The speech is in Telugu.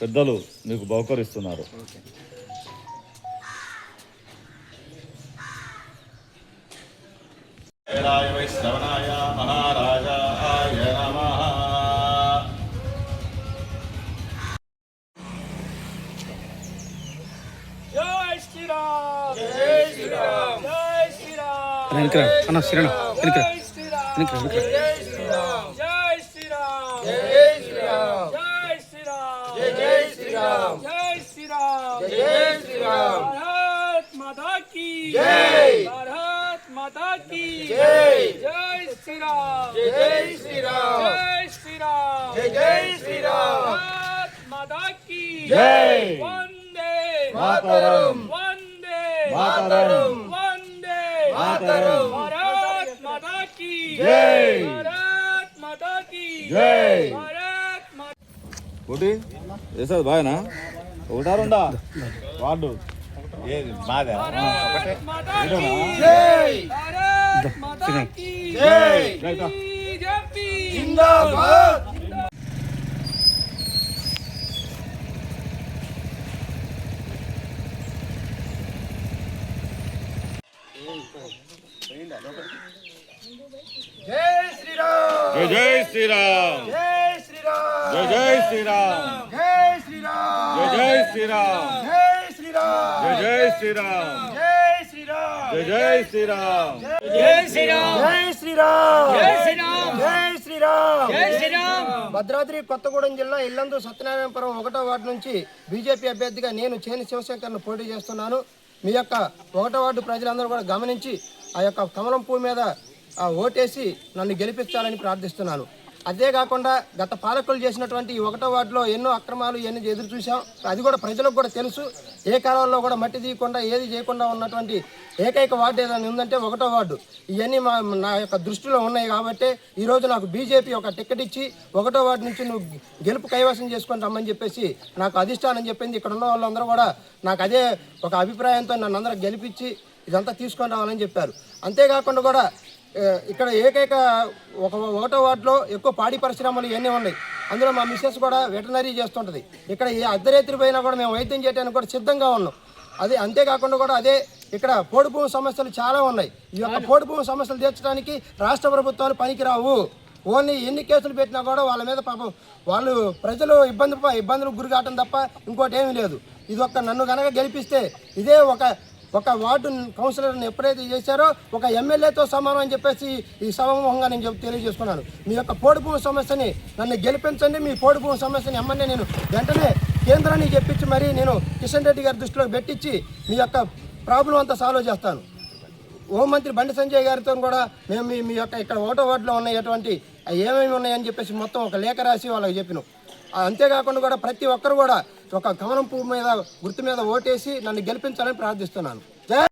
పెద్దలు మీకు బహుకరిస్తున్నారు. వైష్ణవనాయ మహారాజాయ నమః. జై శ్రీరామ్! జై శ్రీరామ్! జై శ్రీరామ్! వెనకరా అన్న శ్రీరామ్ వెనకరా శ్రీరామ్ వెనకరా వెనకరా జై శ్రీరామ్! జై శ్రీరామ్ జై శ్రీరామ్ జై శ్రీరామ్! జై శ్రీరామ్ జై శ్రీరామ్ జై శ్రీరామ్ భారత్ మాతా కీ జై భారత్ మాతా కీ జై జై శ్రీరామ్ జై శ్రీరామ్ జై శ్రీరామ్ జై శ్రీరామ్ భారత్ మాతా కీ జై వందే మాతరం వందే మాతరం వందే మాతరం భారత్ మాతా కీ జై భారత్ మాతా కీ జై భారత్ మాతా ఒకటి వేసేది బాగానా ఒకటా రెండా వార్డు ఏది మాదే ఒకటే మాతా కీ ఇదేనా? జై భారత్ మాతా కీ జై రైట్ బీజేపీ జిందాబాద్ జై శ్రీరామ్ జై జై శ్రీరామ్ జై శ్రీరామ్ జై జై శ్రీరామ్ జై శ్రీరామ్ జై శ్రీరామ్ జై శ్రీరామ్ జై శ్రీరామ్ జై శ్రీరామ్ జై జై శ్రీరామ్ జై శ్రీరామ్ జై శ్రీరామ్ జై శ్రీరామ్ జై శ్రీరామ్ జై శ్రీరామ్ భద్రాద్రి కొత్తగూడెం జిల్లా ఇల్లందు సత్యనారాయణపురం ఒకటో వార్డు నుంచి బీజేపీ అభ్యర్థిగా నేను చేని శివశంకర్ను పోటీ చేస్తున్నాను మీ యొక్క ఒకటో వార్డు ప్రజలందరూ కూడా గమనించి ఆ యొక్క కమలం పువ్వు మీద ఆ, ఓటేసి నన్ను గెలిపించాలని ప్రార్థిస్తున్నాను అదే కాకుండా గత పాలకులు చేసినటువంటి ఒకటో వార్డులో ఎన్నో అక్రమాలు ఇవన్నీ ఎదురు చూసాం అది కూడా ప్రజలకు కూడా తెలుసు. ఏ కాలంలో కూడా మట్టి తీయకుండా ఏది చేయకుండా ఉన్నటువంటి ఏకైక వార్డు ఏదైనా ఉందంటే ఒకటో వార్డు. ఇవన్నీ మా నా యొక్క దృష్టిలో ఉన్నాయి కాబట్టి ఈరోజు నాకు బీజేపీ ఒక టికెట్ ఇచ్చి ఒకటో వార్డు నుంచి నువ్వు గెలుపు కైవసం చేసుకొని రమ్మని చెప్పేసి నాకు అధిష్టానం చెప్పింది. ఇక్కడ ఉన్న వాళ్ళందరూ కూడా నాకు అదే ఒక అభిప్రాయంతో నన్ను అందరూ గెలిపించి ఇదంతా తీసుకొని రావాలని చెప్పారు. అంతేకాకుండా కూడా ఇక్కడ ఏకైక ఒక ఒకటో వార్డులో ఎక్కువ పాడి పరిశ్రమలు ఇవన్నీ ఉన్నాయి. అందులో మా మిస్సెస్ కూడా వెటనరీ చేస్తుంటుంది. ఇక్కడ ఏ అర్ధరాత్రి పోయినా కూడా మేము వైద్యం చేయడానికి కూడా సిద్ధంగా ఉన్నాం. అదే అంతేకాకుండా కూడా అదే ఇక్కడ పోడు భూమి సమస్యలు చాలా ఉన్నాయి. ఈ యొక్క పోడు భూమి సమస్యలు తీర్చడానికి రాష్ట్ర ప్రభుత్వాలు పనికిరావు. ఓన్లీ ఎన్ని కేసులు పెట్టినా కూడా వాళ్ళ మీద పాపం వాళ్ళు ప్రజలు ఇబ్బంది ఇబ్బందులకు గురి కావటం తప్ప ఇంకోటి ఏమీ లేదు. ఇది ఒక్క నన్ను కనుక గెలిపిస్తే ఇదే ఒక ఒక వార్డు కౌన్సిలర్ని ఎప్పుడైతే చేశారో ఒక ఎమ్మెల్యేతో సమానం అని చెప్పేసి ఈ సభముఖంగా నేను చెప్ తెలియజేసుకున్నాను. మీ యొక్క పోడు భూమి సమస్యని నన్ను గెలిపించండి మీ పోడు భూమి సమస్యని ఎమ్మెల్యే నేను వెంటనే కేంద్రాన్ని చెప్పించి మరి నేను కిషన్ రెడ్డి గారి దృష్టిలో పెట్టించి మీ యొక్క ప్రాబ్లం అంతా సాల్వ్ చేస్తాను. హోంమంత్రి బండి సంజయ్ గారితో కూడా మేము మీ మీ యొక్క ఇక్కడ ఓటో వార్డులో ఉన్నటువంటి ఏమేమి ఉన్నాయని చెప్పేసి మొత్తం ఒక లేఖ రాసి వాళ్ళకి చెప్పినాం. అంతేకాకుండా కూడా ప్రతి ఒక్కరు కూడా ఒక గమనం పువ్వు మీద గుర్తు మీద ఓటేసి నన్ను గెలిపించాలని ప్రార్థిస్తున్నాను.